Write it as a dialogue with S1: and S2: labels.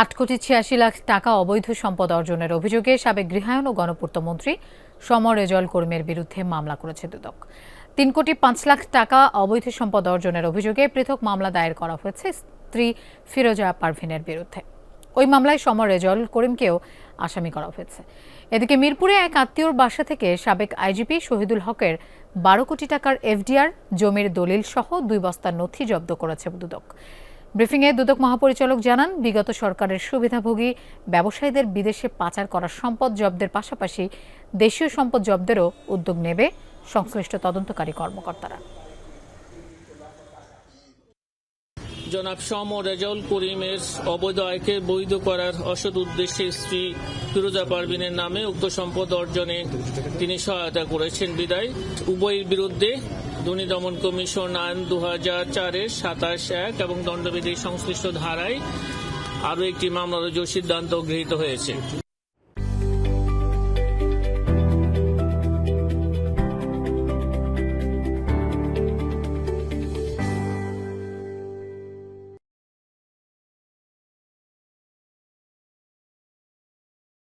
S1: আট কোটি ছিয়াশি লাখ টাকা অবৈধ সম্পদ অর্জনের অভিযোগে সাবেক গৃহায়ন ও গণপূর্ত মন্ত্রী সমর রেজল কর্মীর বিরুদ্ধে মামলা করেছে দুদক। তিন কোটি পাঁচ লাখ টাকা অবৈধ সম্পদ অর্জনের অভিযোগে পৃথক মামলা দায়ের করা হয়েছে স্ত্রী ফিরোজা পারভিনের বিরুদ্ধে। ওই মামলায় সমর রেজল করিমকেও আসামি করা হয়েছে। এদিকে মিরপুরে এক আত্মীয়র বাসা থেকে সাবেক আইজিপি শহীদুল হকের বারো কোটি টাকার এফডিআর, জমির দলিল সহ দুই বস্তা নথি জব্দ করেছে দুদক। ব্রিফিংয়ে দুদক মহাপরিচালক জানান, বিগত সরকারের সুবিধাভোগী ব্যবসায়ীদের বিদেশে পাচার করা সম্পদ জব্দের পাশাপাশি দেশীয় সম্পদ জব্দেরও উদ্যোগ নেবে সংশ্লিষ্ট তদন্তকারী কর্মকর্তারা।
S2: জনাব সম ও রেজাউল করিমের অবৈধ আয়কে বৈধ করার অসৎ উদ্দেশ্যে স্ত্রী ফিরোজা পারভিনের নামে উক্ত সম্পদ অর্জনে তিনি সহায়তা করেছেন। বিদায়। উভয়ের বিরুদ্ধে দুর্নীতি দমন কমিশন আইন দু হাজার চারের সাতাশ এক এবং দণ্ডবিধির সংশ্লিষ্ট ধারায় আরও একটি মামলা রুজুর সিদ্ধান্ত গৃহীত হয়েছে।